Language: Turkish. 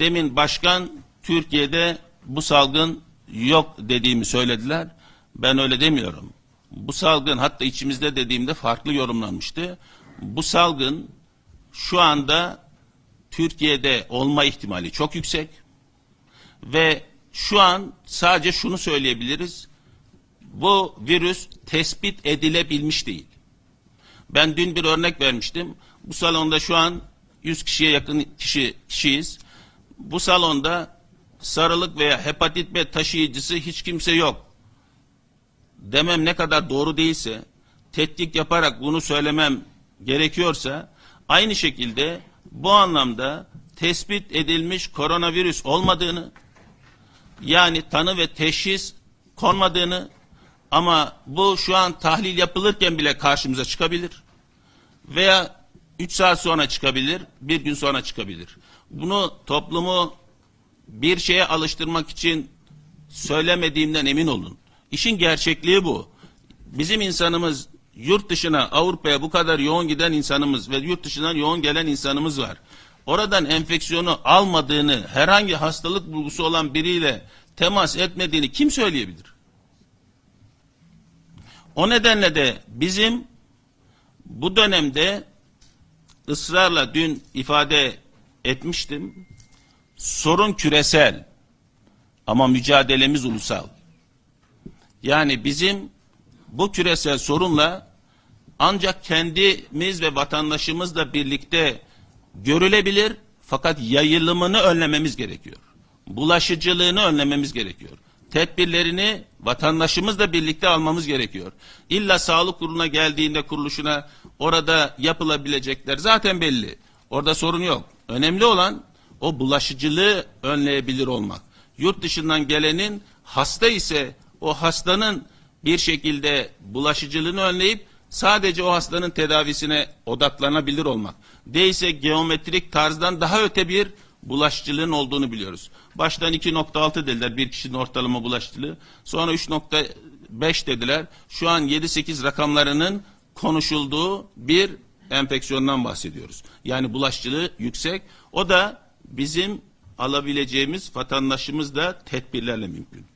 demin başkan Türkiye'de bu salgın yok dediğimi söylediler. Ben öyle demiyorum. Bu salgın hatta içimizde dediğimde farklı yorumlanmıştı. Bu salgın şu anda Türkiye'de olma ihtimali çok yüksek. Ve şu an sadece şunu söyleyebiliriz. Bu virüs tespit edilebilmiş değil. Ben dün bir örnek vermiştim. Bu salonda şu an 100 kişiye yakın kişi kişiyiz. Bu salonda sarılık veya hepatit B taşıyıcısı hiç kimse yok. Demem ne kadar doğru değilse, tetkik yaparak bunu söylemem gerekiyorsa, aynı şekilde bu anlamda tespit edilmiş koronavirüs olmadığını, yani tanı ve teşhis konmadığını ama bu şu an tahlil yapılırken bile karşımıza çıkabilir. Veya 3 saat sonra çıkabilir, bir gün sonra çıkabilir. Bunu toplumu bir şeye alıştırmak için söylemediğimden emin olun. İşin gerçekliği bu. Bizim insanımız yurt dışına, Avrupa'ya bu kadar yoğun giden insanımız ve yurt dışından yoğun gelen insanımız var. Oradan enfeksiyonu almadığını, herhangi hastalık bulgusu olan biriyle temas etmediğini kim söyleyebilir? O nedenle de bizim bu dönemde ısrarla dün ifade etmiştim. Sorun küresel ama mücadelemiz ulusal. Yani bizim bu küresel sorunla ancak kendimiz ve vatandaşımızla birlikte görülebilir fakat yayılımını önlememiz gerekiyor. Bulaşıcılığını önlememiz gerekiyor. Tedbirlerini vatandaşımızla birlikte almamız gerekiyor. İlla sağlık kuruluna geldiğinde kuruluşuna orada yapılabilecekler zaten belli. Orada sorun yok. Önemli olan o bulaşıcılığı önleyebilir olmak. Yurt dışından gelenin hasta ise o hastanın bir şekilde bulaşıcılığını önleyip sadece o hastanın tedavisine odaklanabilir olmak. Değilse geometrik tarzdan daha öte bir bulaşıcılığın olduğunu biliyoruz. Baştan 2.6 dediler bir kişinin ortalama bulaşıcılığı. Sonra 3.5 dediler. Şu an 7-8 rakamlarının konuşulduğu bir enfeksiyondan bahsediyoruz. Yani bulaşıcılığı yüksek. O da bizim alabileceğimiz vatandaşımız da tedbirlerle mümkün.